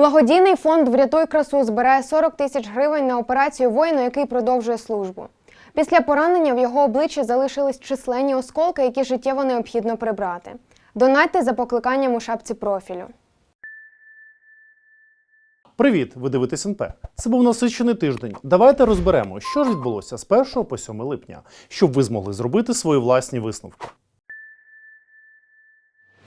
Благодійний фонд Врятуй красу збирає 40 тисяч гривень на операцію воїну, який продовжує службу. Після поранення в його обличчі залишились численні осколки, які життєво необхідно прибрати. Донайте за покликанням у шапці профілю. Привіт, ви дивитесь НП. Це був насичений тиждень. Давайте розберемо, що ж відбулося з 1 по 7 липня, щоб ви змогли зробити свої власні висновки.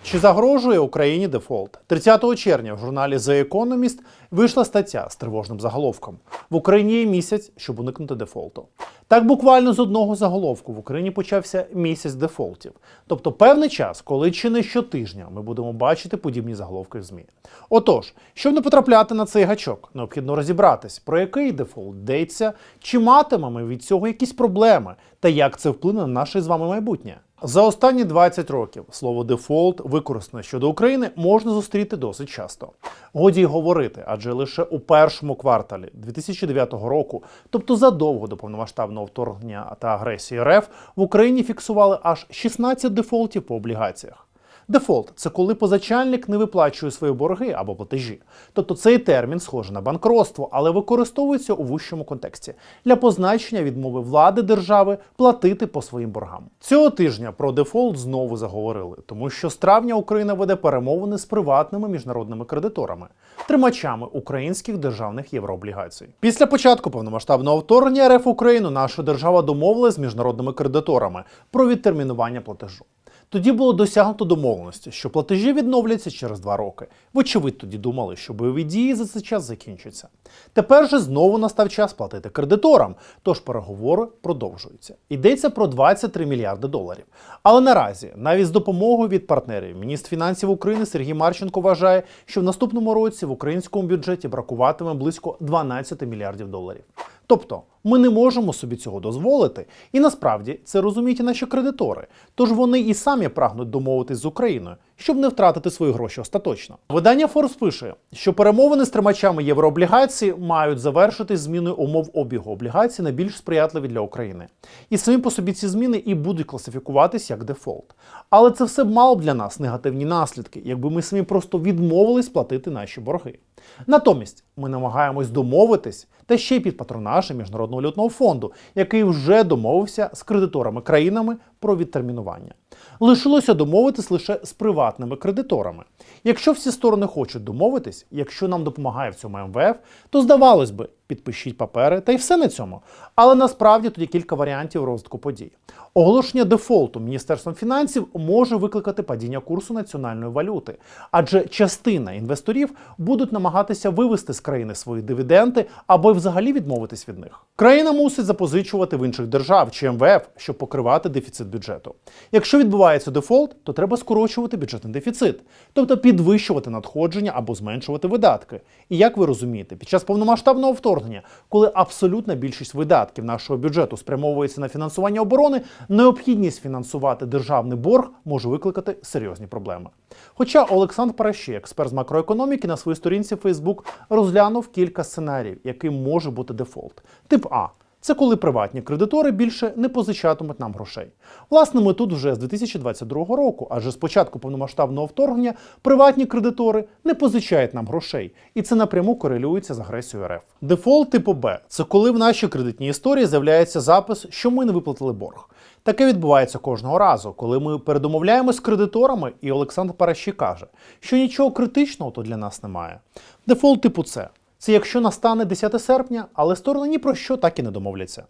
Чи загрожує Україні дефолт? 30 червня в журналі The Economist вийшла стаття з тривожним заголовком: в Україні є місяць, щоб уникнути дефолту. Так буквально з одного заголовку в Україні почався місяць дефолтів, тобто певний час, коли чи не щотижня ми будемо бачити подібні заголовки в ЗМІ. Отож, щоб не потрапляти на цей гачок, необхідно розібратись, про який дефолт йдеться, чи матимемо від цього якісь проблеми, та як це вплине на наше з вами майбутнє. За останні 20 років слово дефолт, використане щодо України, можна зустріти досить часто. Годі й говорити, адже лише у першому кварталі 2009 року, тобто задовго до повномасштабного вторгнення та агресії РФ, в Україні фіксували аж 16 дефолтів по облігаціях. Дефолт це коли позичальник не виплачує свої борги або платежі. Тобто цей термін схожий на банкротство, але використовується у вищому контексті для позначення відмови влади держави платити по своїм боргам. Цього тижня про дефолт знову заговорили, тому що з травня Україна веде перемовини з приватними міжнародними кредиторами, тримачами українських державних єврооблігацій. Після початку повномасштабного вторгнення РФ Україну наша держава домовилась з міжнародними кредиторами про відтермінування платежу. Тоді було досягнуто домовленості, що платежі відновляться через два роки. Вочевидь, тоді думали, що бойові дії за цей час закінчаться. Тепер же знову настав час платити кредиторам, тож переговори продовжуються. Йдеться про 23 мільярди доларів. Але наразі, навіть з допомогою від партнерів, міністр фінансів України Сергій Марченко вважає, що в наступному році в українському бюджеті бракуватиме близько 12 мільярдів доларів. Тобто ми не можемо собі цього дозволити, і насправді це розуміють і наші кредитори. Тож вони і самі прагнуть домовитись з Україною, щоб не втратити свої гроші остаточно. Видання Forbes пише, що перемовини з тримачами єврооблігацій мають завершитись зміною умов обігу облігацій на більш сприятливі для України. І самі по собі ці зміни і будуть класифікуватись як дефолт. Але це все б мало б для нас негативні наслідки, якби ми самі просто відмовились платити наші борги. Натомість ми намагаємось домовитись та ще й під патронажем Міжнародного валютного фонду, який вже домовився з кредиторами країнами про відтермінування. Лишилося домовитись лише з приватними кредиторами. Якщо всі сторони хочуть домовитись, якщо нам допомагає в цьому МВФ, то здавалось би, підпишіть папери та й все на цьому. Але насправді тоді кілька варіантів розвитку подій. Оголошення дефолту Міністерством фінансів може викликати падіння курсу національної валюти, адже частина інвесторів будуть намагатися вивести з країни свої дивіденди або й взагалі відмовитись від них. Країна мусить запозичувати в інших держав чи МВФ, щоб покривати дефіцит бюджету. Якщо відбувається дефолт, то треба скорочувати бюджетний дефіцит, тобто підвищувати надходження або зменшувати видатки. І як ви розумієте, під час повномасштабного вторгнення, коли абсолютна більшість видатків нашого бюджету спрямовується на фінансування оборони, необхідність фінансувати державний борг може викликати серйозні проблеми. Хоча Олександр Паращий, експерт з макроекономіки, на своїй сторінці Facebook розглянув кілька сценаріїв, яким може бути дефолт. Тип А. Це коли приватні кредитори більше не позичатимуть нам грошей. Власне, ми тут вже з 2022 року, адже з початку повномасштабного вторгнення приватні кредитори не позичають нам грошей, і це напряму корелюється з агресією РФ. Дефолт типу Б це коли в нашій кредитній історії з'являється запис, що ми не виплатили борг. Таке відбувається кожного разу, коли ми передомовляємось з кредиторами, і Олександр Параші каже, що нічого критичного то для нас немає. Дефолт типу С це якщо настане 10 серпня, але сторони ні про що так і не домовляться.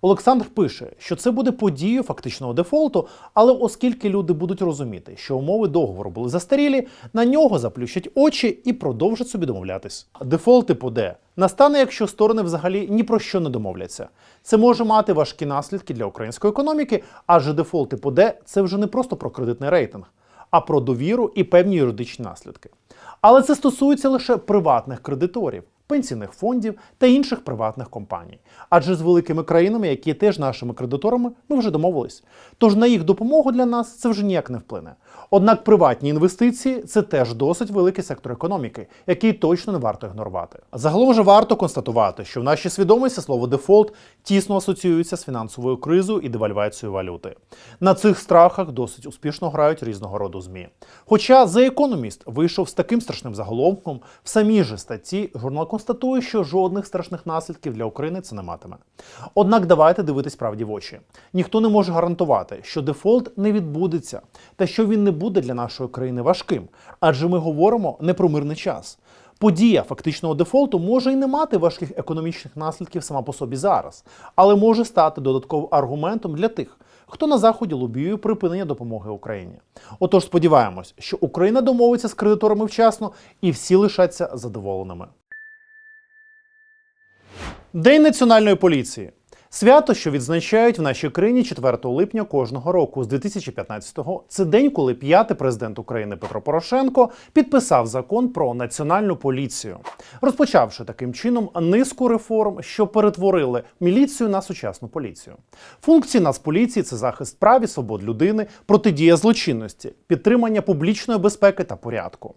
Олександр пише, що це буде подією фактичного дефолту, але оскільки люди будуть розуміти, що умови договору були застарілі, на нього заплющать очі і продовжать собі домовлятись. Дефолт типу Д настане, якщо сторони взагалі ні про що не домовляться. Це може мати важкі наслідки для української економіки, адже дефолт типу Д це вже не просто про кредитний рейтинг, а про довіру і певні юридичні наслідки. Але це стосується лише приватних кредиторів, пенсійних фондів та інших приватних компаній. Адже з великими країнами, які теж нашими кредиторами, ми вже домовились. Тож на їх допомогу для нас це вже ніяк не вплине. Однак приватні інвестиції це теж досить великий сектор економіки, який точно не варто ігнорувати. Загалом же варто констатувати, що в нашій свідомості слово дефолт тісно асоціюється з фінансовою кризою і девальвацією валюти. На цих страхах досить успішно грають різного роду змі. Хоча The Economist вийшов з таким страшним заголовком, в самій же статті журнал констатує, що жодних страшних наслідків для України це не матиме. Однак давайте дивитись правді в очі. Ніхто не може гарантувати, що дефолт не відбудеться, та що він не буде для нашої країни важким, адже ми говоримо не про мирний час. Подія фактичного дефолту може і не мати важких економічних наслідків сама по собі зараз, але може стати додатковим аргументом для тих, хто на заході лобіює припинення допомоги Україні. Отож, сподіваємось, що Україна домовиться з кредиторами вчасно і всі лишаться задоволеними. День національної поліції. Свято, що відзначають в нашій країні 4 липня кожного року з 2015-го. Це день, коли п'ятий президент України Петро Порошенко підписав закон про національну поліцію, розпочавши таким чином низку реформ, що перетворили міліцію на сучасну поліцію. Функції Нацполіції це захист прав і свобод людини, протидія злочинності, підтримання публічної безпеки та порядку.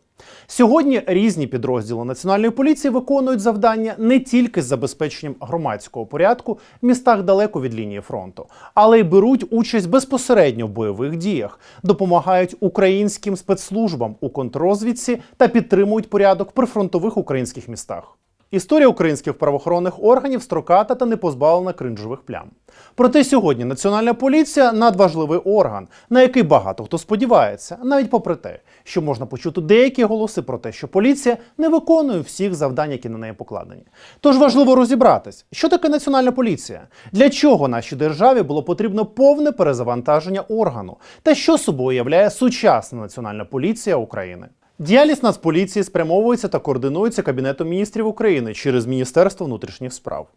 Сьогодні різні підрозділи національної поліції виконують завдання не тільки з забезпеченням громадського порядку в містах далеко від лінії фронту, але й беруть участь безпосередньо в бойових діях, допомагають українським спецслужбам у контррозвідці та підтримують порядок при фронтових українських містах. Історія українських правоохоронних органів строката та не позбавлена кринжових плям. Проте сьогодні Національна поліція надважливий орган, на який багато хто сподівається, навіть попри те, що можна почути деякі голоси про те, що поліція не виконує всіх завдань, які на неї покладені. Тож важливо розібратись, що таке національна поліція, для чого нашій державі було потрібно повне перезавантаження органу, та що собою являє сучасна національна поліція України. Діяльність Нацполіції спрямовується та координується Кабінетом міністрів України через Міністерство внутрішніх справ.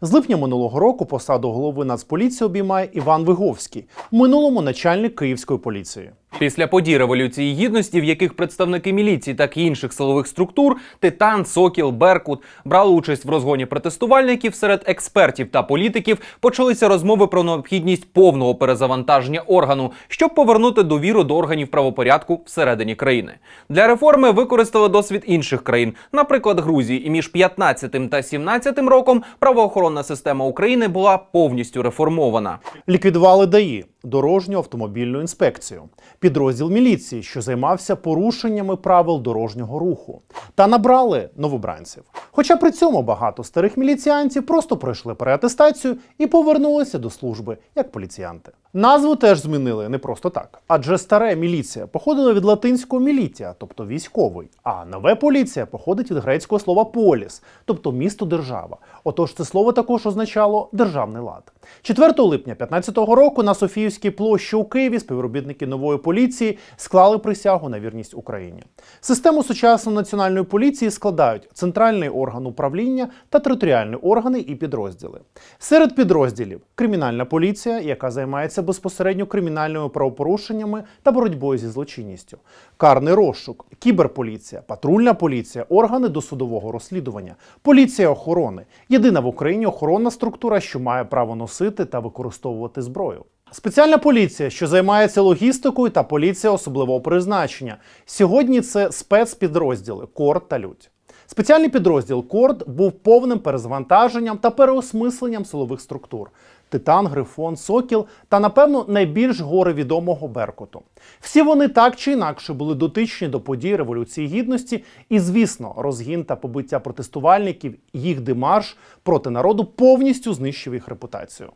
З липня минулого року посаду голови Нацполіції обіймає Іван Виговський, в минулому начальник Київської поліції. Після подій революції гідності, в яких представники міліції, так і інших силових структур, Титан, Сокіл, Беркут брали участь в розгоні протестувальників серед експертів та політиків, почалися розмови про необхідність повного перезавантаження органу, щоб повернути довіру до органів правопорядку всередині країни. Для реформи використали досвід інших країн, наприклад, Грузії, і між 15 та 17 роком правоохоронна система України була повністю реформована. Ліквідували ДАІ дорожню автомобільну інспекцію, підрозділ міліції, що займався порушеннями правил дорожнього руху, та набрали новобранців. Хоча при цьому багато старих міліціянтів просто пройшли переатестацію і повернулися до служби як поліціянти. Назву теж змінили не просто так, адже старе міліція походила від латинського мілітія, тобто військовий, а нове поліція походить від грецького слова поліс, тобто місто держава. Отож, це слово також означало державний лад. 4 липня 2015 року на Софіївській площі у Києві співробітники нової поліції склали присягу на вірність Україні. Систему сучасної національної поліції складають центральний орган управління та територіальні органи і підрозділи. Серед підрозділів кримінальна поліція, яка займається безпосередньо кримінальними правопорушеннями та боротьбою зі злочинністю, карний розшук, кіберполіція, патрульна поліція, органи досудового розслідування, поліція охорони єдина в Україні охоронна структура, що має право носити та використовувати зброю. Спеціальна поліція, що займається логістикою, та поліція особливого призначення. Сьогодні це спецпідрозділи КОРД та Людь. Спеціальний підрозділ КОРД був повним перезвантаженням та переосмисленням силових структур. Титан, Грифон, Сокіл та, напевно, найбільш горе відомого Беркуту. Всі вони так чи інакше були дотичні до подій Революції Гідності, і, звісно, розгін та побиття протестувальників, їх демарш проти народу повністю знищив їх репутацію.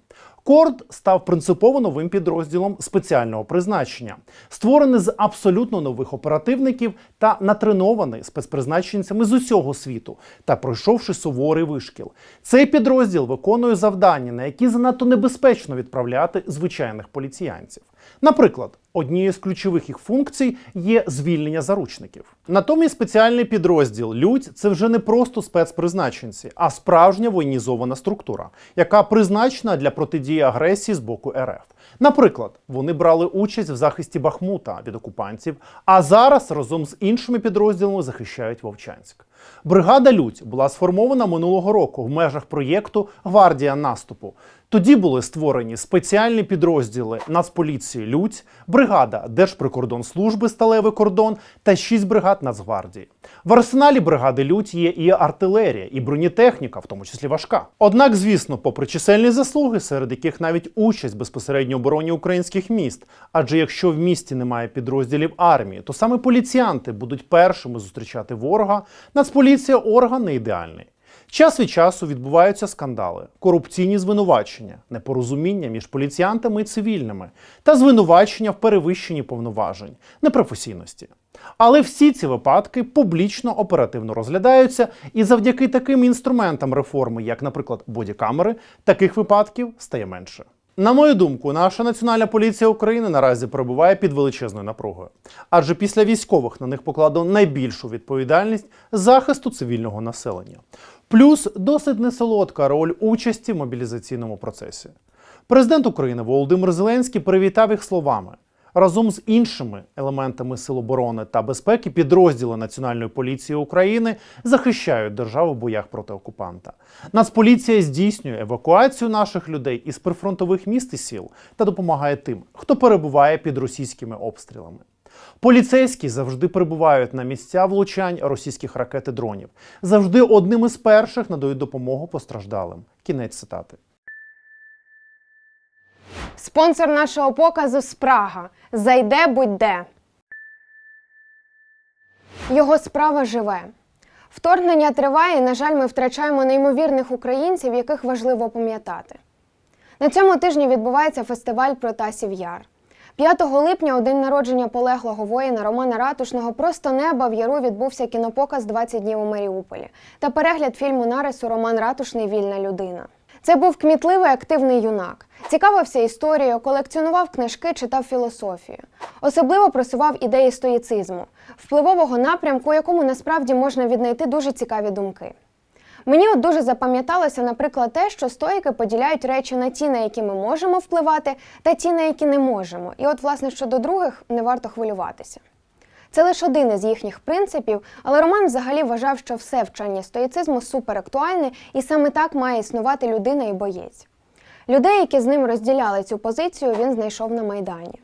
Корд став принципово новим підрозділом спеціального призначення, створений з абсолютно нових оперативників та натренований спецпризначенцями з усього світу та пройшовши суворий вишкіл. Цей підрозділ виконує завдання, на які занадто небезпечно відправляти звичайних поліціянців. Наприклад, однією з ключових їх функцій є звільнення заручників. Натомість спеціальний підрозділ Людь це вже не просто спецпризначенці, а справжня воєнізована структура, яка призначена для протидії агресії з боку РФ. Наприклад, вони брали участь в захисті Бахмута від окупантів, а зараз разом з іншими підрозділами захищають Вовчанськ. Бригада Людь була сформована минулого року в межах проєкту Гвардія наступу. Тоді були створені спеціальні підрозділи Нацполіції Людь, бригада Держприкордонслужби Сталевий кордон та шість бригад Нацгвардії. В арсеналі бригади Людь є і артилерія, і бронетехніка, в тому числі важка. Однак, звісно, попри чисельні заслуги, серед яких навіть участь безпосередньо обороні українських міст. Адже якщо в місті немає підрозділів армії, то саме поліціянти будуть першими зустрічати ворога. Нацполіція орган не ідеальний. Час від часу відбуваються скандали, корупційні звинувачення, непорозуміння між поліціянтами і цивільними та звинувачення в перевищенні повноважень, непрофесійності. Але всі ці випадки публічно оперативно розглядаються, і завдяки таким інструментам реформи, як, наприклад, бодікамери, таких випадків стає менше. На мою думку, наша національна поліція України наразі перебуває під величезною напругою, адже після військових на них покладено найбільшу відповідальність захисту цивільного населення. Плюс досить несолодка роль участі в мобілізаційному процесі. Президент України Володимир Зеленський привітав їх словами. Разом з іншими елементами Сил оборони та безпеки підрозділи Національної поліції України захищають державу в боях проти окупанта. Нацполіція здійснює евакуацію наших людей із прифронтових міст і сіл та допомагає тим, хто перебуває під російськими обстрілами. Поліцейські завжди прибувають на місця влучань російських ракет і дронів. Завжди одним із перших надають допомогу постраждалим. Кінець цитати. Спонсор нашого показу Спрага. Зайде будь-де. Його справа живе. Вторгнення триває, і, на жаль, ми втрачаємо неймовірних українців, яких важливо пам'ятати. На цьому тижні відбувається фестиваль Протасів Яр. 5 липня, у день народження полеглого воїна Романа Ратушного, просто неба в яру відбувся кінопоказ «20 днів у Маріуполі та перегляд фільму нарису Роман Ратушний Вільна людина. Це був кмітливий активний юнак. Цікавився історією, колекціонував книжки, читав філософію. Особливо просував ідеї стоїцизму, впливового напрямку, якому насправді можна віднайти дуже цікаві думки. Мені от дуже запам'яталося, наприклад, те, що стоїки поділяють речі на ті, на які ми можемо впливати, та ті, на які не можемо. І от, власне, щодо других не варто хвилюватися. Це лише один із їхніх принципів, але Роман взагалі вважав, що все вчення стоїцизму суперактуальне, і саме так має існувати людина і боєць. Людей, які з ним розділяли цю позицію, він знайшов на Майдані.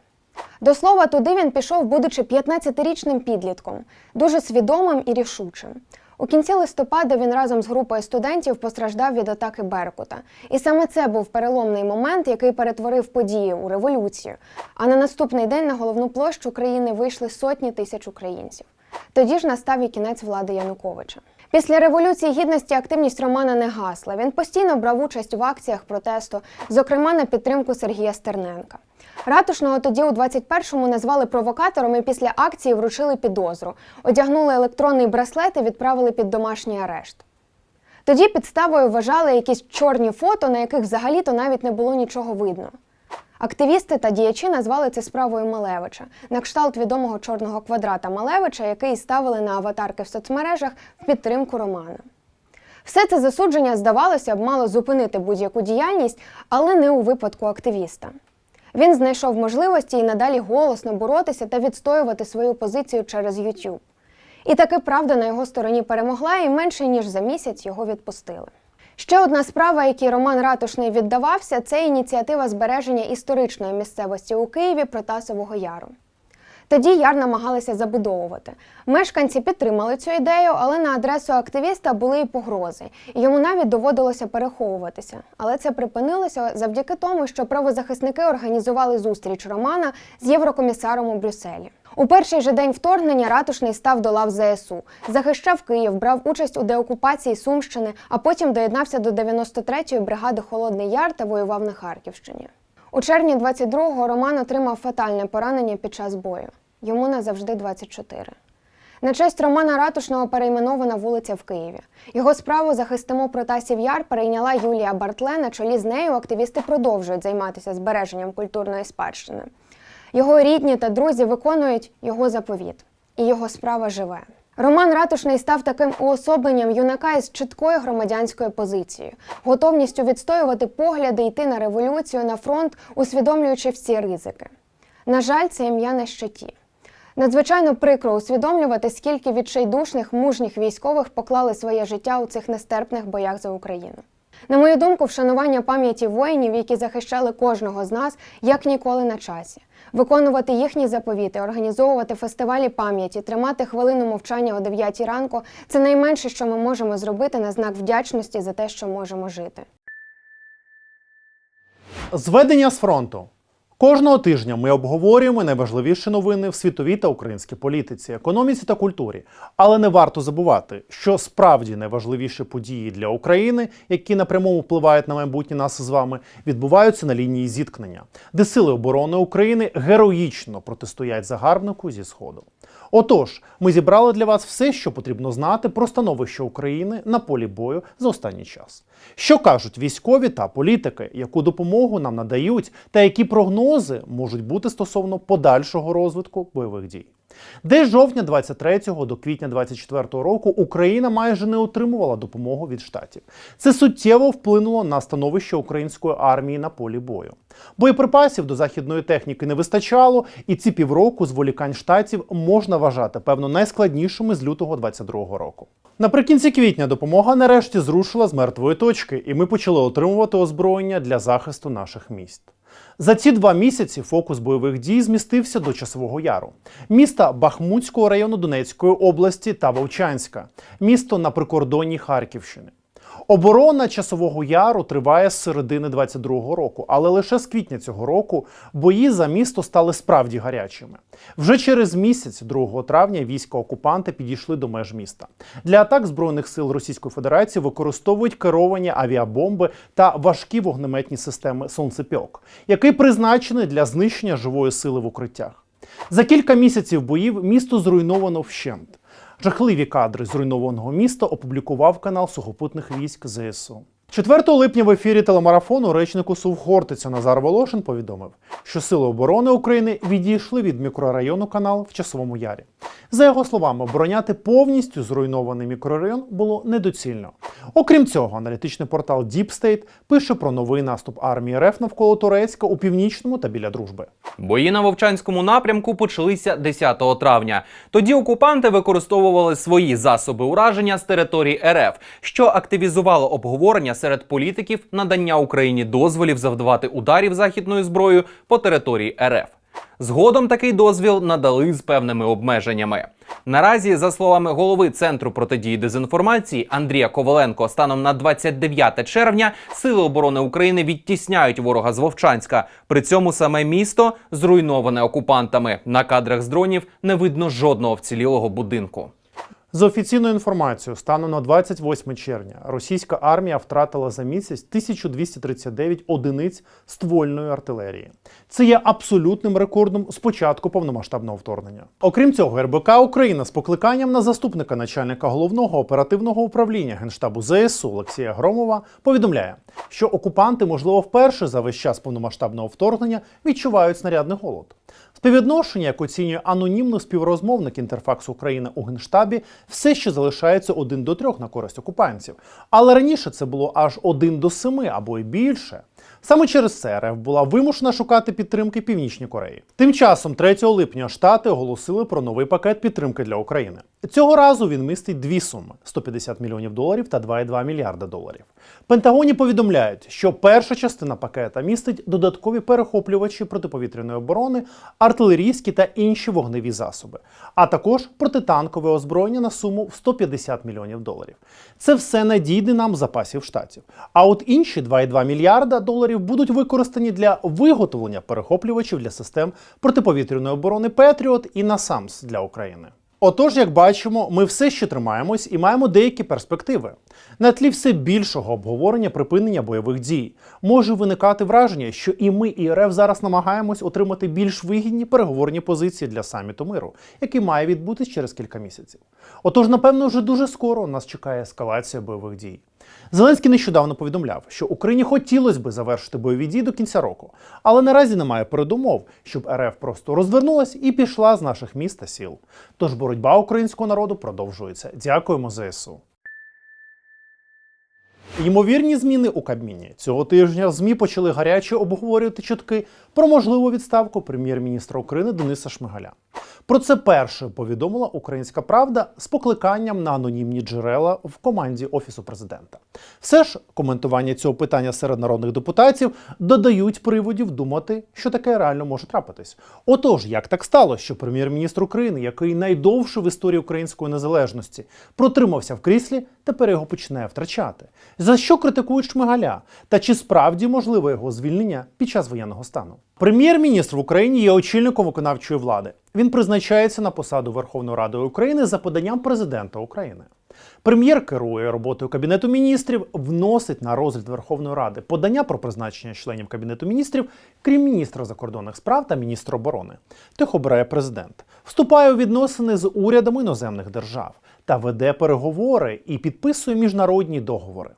До слова, туди він пішов, будучи 15-річним підлітком, дуже свідомим і рішучим. У кінці листопада він разом з групою студентів постраждав від атаки Беркута. І саме це був переломний момент, який перетворив події у революцію. А на наступний день на головну площу країни вийшли сотні тисяч українців. Тоді ж настав і кінець влади Януковича. Після революції гідності активність Романа не гасла. Він постійно брав участь в акціях протесту, зокрема на підтримку Сергія Стерненка. Ратушного тоді у 21-му назвали провокатором і після акції вручили підозру, одягнули електронний браслет і відправили під домашній арешт. Тоді підставою вважали якісь чорні фото, на яких взагалі-то навіть не було нічого видно. Активісти та діячі назвали це справою Малевича, на кшталт відомого чорного квадрата Малевича, який ставили на аватарки в соцмережах в підтримку Романа. Все це засудження, здавалося б, мало зупинити будь-яку діяльність, але не у випадку активіста. Він знайшов можливості і надалі голосно боротися та відстоювати свою позицію через YouTube. І таки правда на його стороні перемогла, і менше ніж за місяць його відпустили. Ще одна справа, якій Роман Ратушний віддавався, це ініціатива збереження історичної місцевості у Києві Протасового Яру. Тоді яр намагалися забудовувати. Мешканці підтримали цю ідею, але на адресу активіста були і погрози. Йому навіть доводилося переховуватися. Але це припинилося завдяки тому, що правозахисники організували зустріч Романа з єврокомісаром у Брюсселі. У перший же день вторгнення ратушний став до лав ЗСУ, захищав Київ, брав участь у деокупації Сумщини, а потім доєднався до 93-ї бригади Холодний Яр та воював на Харківщині. У червні 22-го Роман отримав фатальне поранення під час бою. Йому назавжди 24. На честь Романа Ратушного перейменована вулиця в Києві. Його справу захистимо Протасів Яр перейняла Юлія Бартле. На чолі з нею активісти продовжують займатися збереженням культурної спадщини. Його рідні та друзі виконують його заповіт, і його справа живе. Роман Ратушний став таким уособленням юнака із чіткою громадянською позицією, готовністю відстоювати погляди, йти на революцію на фронт, усвідомлюючи всі ризики. На жаль, це ім'я на щиті. Надзвичайно прикро усвідомлювати, скільки відчайдушних мужніх військових поклали своє життя у цих нестерпних боях за Україну. На мою думку, вшанування пам'яті воїнів, які захищали кожного з нас, як ніколи на часі. Виконувати їхні заповіти, організовувати фестивалі пам'яті, тримати хвилину мовчання о 9 ранку це найменше, що ми можемо зробити на знак вдячності за те, що можемо жити. Зведення з фронту. Кожного тижня ми обговорюємо найважливіші новини в світовій та українській політиці, економіці та культурі. Але не варто забувати, що справді найважливіші події для України, які напряму впливають на майбутнє нас з вами, відбуваються на лінії зіткнення, де сили оборони України героїчно протистоять загарбнику зі сходу. Отож, ми зібрали для вас все, що потрібно знати про становище України на полі бою за останній час. Що кажуть військові та політики, яку допомогу нам надають, та які прогнози можуть бути стосовно подальшого розвитку бойових дій. Де жовтня 23 до квітня 24 року Україна майже не отримувала допомогу від штатів. Це суттєво вплинуло на становище української армії на полі бою. Боєприпасів до західної техніки не вистачало, і ці півроку зволікань штатів можна вважати певно найскладнішими з лютого 22 року. Наприкінці квітня допомога нарешті зрушила з мертвої точки, і ми почали отримувати озброєння для захисту наших міст. За ці два місяці фокус бойових дій змістився до Часового Яру, міста Бахмутського району Донецької області та Вовчанська, місто на прикордонні Харківщини. Оборона Часового Яру триває з середини 22-го року, але лише з квітня цього року бої за місто стали справді гарячими. Вже через місяць, 2 травня, війська окупанти підійшли до меж міста. Для атак збройних сил Російської Федерації використовують керовані авіабомби та важкі вогнеметні системи сонцепьок, які призначені для знищення живої сили в укриттях. За кілька місяців боїв місто зруйновано вщент. Жахливі кадри зруйнованого міста опублікував канал сухопутних військ ЗСУ. 4 липня в ефірі телемарафону речнику СУВ Хортиця Назар Волошин повідомив, що Сили оборони України відійшли від мікрорайону канал в Часовому Ярі. За його словами, обороняти повністю зруйнований мікрорайон було недоцільно. Окрім цього, аналітичний портал Deep State пише про новий наступ армії РФ навколо Турецька у північному та біля дружби. Бої на Вовчанському напрямку почалися 10 травня. Тоді окупанти використовували свої засоби ураження з території РФ, що активізувало обговорення серед політиків надання Україні дозволів завдавати ударів західною зброєю по території РФ. Згодом такий дозвіл надали з певними обмеженнями. Наразі, за словами голови Центру протидії дезінформації Андрія Коваленко, станом на 29 червня Сили оборони України відтісняють ворога з Вовчанська. При цьому саме місто зруйноване окупантами. На кадрах з дронів не видно жодного вцілілого будинку. За офіційною інформацією, станом на 28 червня російська армія втратила за місяць 1239 одиниць ствольної артилерії. Це є абсолютним рекордом з початку повномасштабного вторгнення. Окрім цього, РБК Україна з покликанням на заступника начальника головного оперативного управління генштабу ЗСУ Олексія Громова повідомляє, що окупанти, можливо, вперше за весь час повномасштабного вторгнення відчувають снарядний голод. Співвідношення, як оцінює анонімний співрозмовник Інтерфакс України у Генштабі, все ще залишається 1 до 3 на користь окупантів. Але раніше це було аж 1 до 7 або й більше. Саме через це РФ була вимушена шукати підтримки Північній Кореї. Тим часом, 3 липня, Штати оголосили про новий пакет підтримки для України. Цього разу він містить дві суми: 150 мільйонів доларів та 2,2 мільярда доларів. Пентагоні повідомляють, що перша частина пакета містить додаткові перехоплювачі протиповітряної оборони, артилерійські та інші вогневі засоби, а також протитанкове озброєння на суму в 150 мільйонів доларів. Це все надійде нам запасів штатів. А от інші 2,2 мільярда доларів будуть використані для виготовлення перехоплювачів для систем протиповітряної оборони Петріот і НАСАМС для України. Отож, як бачимо, ми все ще тримаємось і маємо деякі перспективи. На тлі все більшого обговорення припинення бойових дій може виникати враження, що і ми, і РФ зараз намагаємось отримати більш вигідні переговорні позиції для саміту миру, який має відбутись через кілька місяців. Отож, напевно, вже дуже скоро нас чекає ескалація бойових дій. Зеленський нещодавно повідомляв, що Україні хотілося би завершити бойові дії до кінця року, але наразі немає передумов, щоб РФ просто розвернулась і пішла з наших міст та сіл. Тож боротьба українського народу продовжується. Дякуємо ЗСУ. Ймовірні зміни у Кабміні цього тижня змі почали гаряче обговорювати чутки про можливу відставку прем'єр-міністра України Дениса Шмигаля. Про це першою повідомила Українська Правда з покликанням на анонімні джерела в команді Офісу президента. Все ж коментування цього питання серед народних депутатів додають приводів думати, що таке реально може трапитись. Отож, як так сталося, що прем'єр-міністр України, який найдовше в історії української незалежності протримався в кріслі, тепер його починає втрачати. За що критикують Шмигаля? Та чи справді можливо його звільнення під час воєнного стану? Прем'єр-міністр в Україні є очільником виконавчої влади. Він призначається на посаду Верховної Ради України за поданням президента України. Прем'єр керує роботою Кабінету міністрів, вносить на розгляд Верховної Ради подання про призначення членів Кабінету міністрів, крім міністра закордонних справ та міністра оборони. Тих обирає президент, вступає у відносини з урядами іноземних держав та веде переговори і підписує міжнародні договори.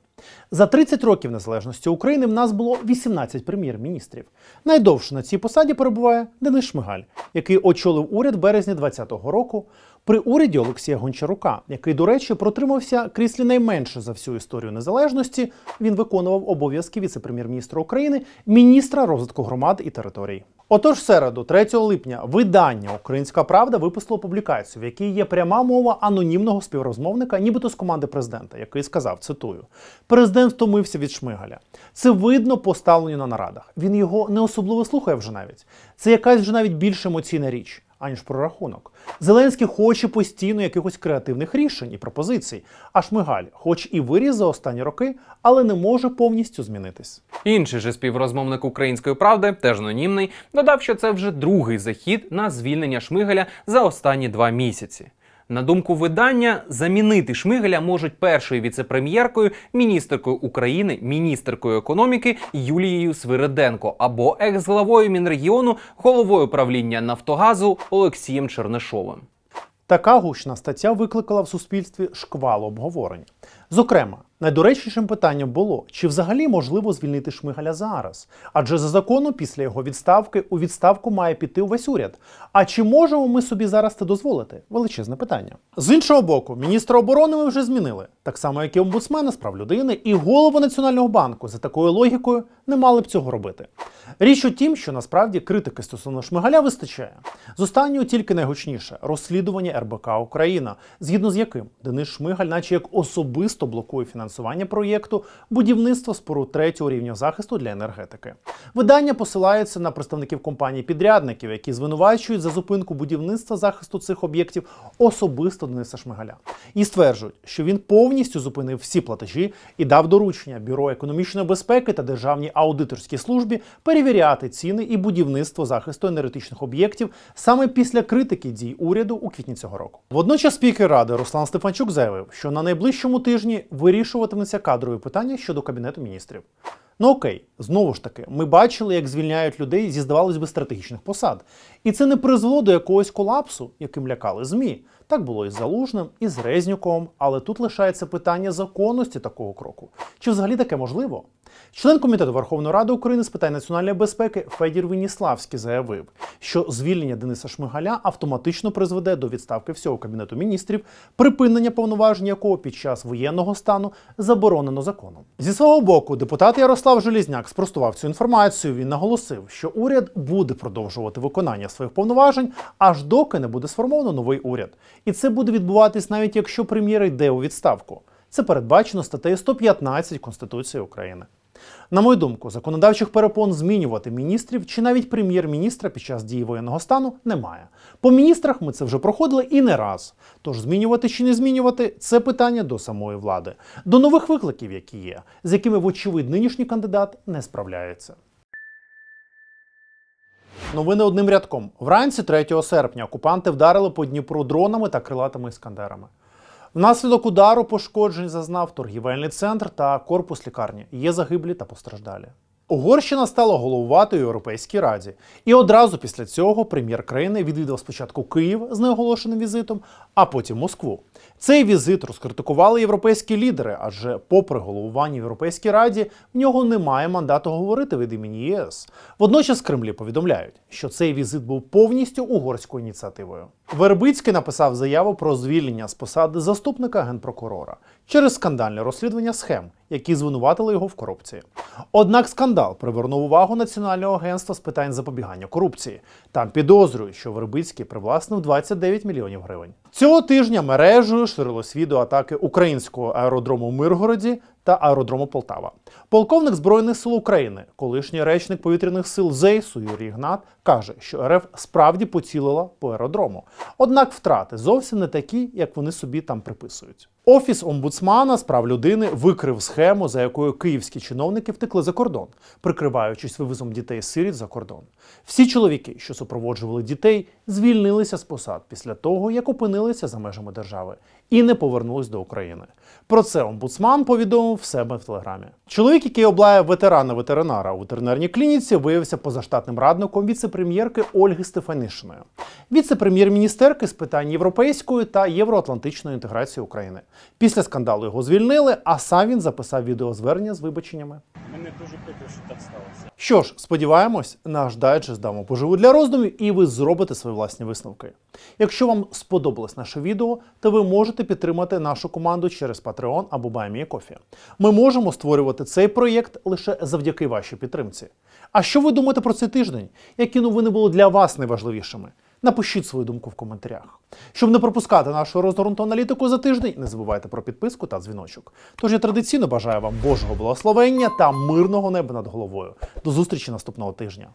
За 30 років незалежності України в нас було 18 прем'єр-міністрів. Найдовше на цій посаді перебуває Денис Шмигаль, який очолив уряд в березні 2020 року при уряді Олексія Гончарука, який, до речі, протримався кріслі найменше за всю історію незалежності. Він виконував обов'язки віце-прем'єр-міністра України, міністра розвитку громад і територій. Отож, середу, 3 липня, видання Українська Правда випустило публікацію, в якій є пряма мова анонімного співрозмовника, нібито з команди президента, який сказав: цитую: президент втомився від Шмигаля. Це видно по ставленню на нарадах. Він його не особливо слухає вже навіть. Це якась вже навіть більш емоційна річ. Аніж про рахунок. Зеленський хоче постійно якихось креативних рішень і пропозицій. А Шмигаль, хоч і виріс за останні роки, але не може повністю змінитись. Інший же співрозмовник української правди, теж анонімний, додав, що це вже другий захід на звільнення Шмигаля за останні два місяці. На думку видання, замінити Шмигаля можуть першою віцепрем'єркою, міністеркою України, міністеркою економіки Юлією Свириденко або екс-главою Мінрегіону, головою правління Нафтогазу Олексієм Чернишовим. Така гучна стаття викликала в суспільстві шквал обговорень. Зокрема, найдоречнішим питанням було, чи взагалі можливо звільнити Шмигаля зараз? Адже за законом після його відставки у відставку має піти увесь уряд. А чи можемо ми собі зараз це дозволити? Величезне питання. З іншого боку, міністра оборони ми вже змінили, так само як і омбудсмена з прав людини, і голову Національного банку за такою логікою не мали б цього робити. Річ у тім, що насправді критики стосовно Шмигаля вистачає. З останнього тільки найгучніше розслідування РБК Україна, згідно з яким Денис Шмигаль, наче як особисто блокує фінансування проєкту будівництва споруд третього рівня захисту для енергетики. Видання посилається на представників компаній-підрядників, які звинувачують за зупинку будівництва захисту цих об'єктів особисто Дениса Шмигаля, і стверджують, що він повністю зупинив всі платежі і дав доручення бюро економічної безпеки та державній аудиторській службі перевіряти ціни і будівництво захисту енергетичних об'єктів саме після критики дій уряду у квітні цього року. Водночас спікер ради Руслан Стефанчук заявив, що на найближчому тижні вирішуватиметься кадрові питання щодо кабінету міністрів. Ну окей, знову ж таки, ми бачили, як звільняють людей зі здавалось би стратегічних посад. І це не призвело до якогось колапсу, яким лякали ЗМІ. Так було і з Залужним, і з Резнюком, але тут лишається питання законності такого кроку. Чи взагалі таке можливо? Член комітету Верховної Ради України з питань національної безпеки Федір Веніславський заявив, що звільнення Дениса Шмигаля автоматично призведе до відставки всього кабінету міністрів, припинення повноважень якого під час воєнного стану заборонено законом. Зі свого боку, депутат Ярослав Желізняк спростував цю інформацію. Він наголосив, що уряд буде продовжувати виконання своїх повноважень, аж доки не буде сформовано новий уряд. І це буде відбуватись навіть якщо прем'єр йде у відставку. Це передбачено статтею 115 Конституції України. На мою думку, законодавчих перепон змінювати міністрів чи навіть прем'єр-міністра під час дії воєнного стану немає. По міністрах ми це вже проходили і не раз. Тож змінювати чи не змінювати це питання до самої влади, до нових викликів, які є, з якими, вочевидь, нинішній кандидат не справляється. Новини одним рядком. Вранці 3 серпня окупанти вдарили по Дніпру дронами та крилатими іскандерами. Внаслідок удару пошкоджень зазнав торгівельний центр та корпус лікарні. Є загиблі та постраждалі. Угорщина стала головуватою у Європейській Раді, і одразу після цього прем'єр країни відвідав спочатку Київ з неоголошеним візитом, а потім Москву. Цей візит розкритикували європейські лідери, адже, попри головування в Європейській Раді, в нього немає мандату говорити від імені ЄС. Водночас Кремлі повідомляють, що цей візит був повністю угорською ініціативою. Вербицький написав заяву про звільнення з посади заступника генпрокурора через скандальне розслідування схем, які звинуватили його в корупції. Однак скандал привернув увагу Національного агентства з питань запобігання корупції. Там підозрюють, що Вербицький привласнив 29 мільйонів гривень. Цього тижня мережею ширилось відео атаки українського аеродрому в Миргороді та аеродрому Полтава. Полковник Збройних сил України, колишній речник повітряних сил ЗЕЙСу Юрій Гнат, каже, що РФ справді поцілила по аеродрому. Однак втрати зовсім не такі, як вони собі там приписують. Офіс омбудсмана з прав людини викрив схему, за якою київські чиновники втекли за кордон, прикриваючись вивозом дітей сиріт за кордон. Всі чоловіки, що супроводжували дітей, звільнилися з посад після того, як опинилися за межами держави і не повернулись до України. Про це омбудсман повідомив в себе в телеграмі. Чоловік, який облаяв ветерана ветеринара у ветеринарній клініці, виявився позаштатним радником віце-прем'єрки Ольги Стефанишиної, віце-прем'єр-міністерки з питань європейської та євроатлантичної інтеграції України. Після скандалу його звільнили, а сам він записав відеозвернення з вибаченнями. Мене дуже прикро, що так сталося. Що ж, сподіваємось, наш дайджест дамо поживу для роздумів, і ви зробите свої власні висновки. Якщо вам сподобалось наше відео, то ви можете підтримати нашу команду через Patreon або BuyMeACoffee. Ми можемо створювати цей проєкт лише завдяки вашій підтримці. А що ви думаєте про цей тиждень? Які новини були для вас найважливішими? Напишіть свою думку в коментарях. Щоб не пропускати нашу розгорнуту аналітику за тиждень, не забувайте про підписку та дзвіночок. Тож я традиційно бажаю вам Божого благословення та мирного неба над головою. До зустрічі наступного тижня.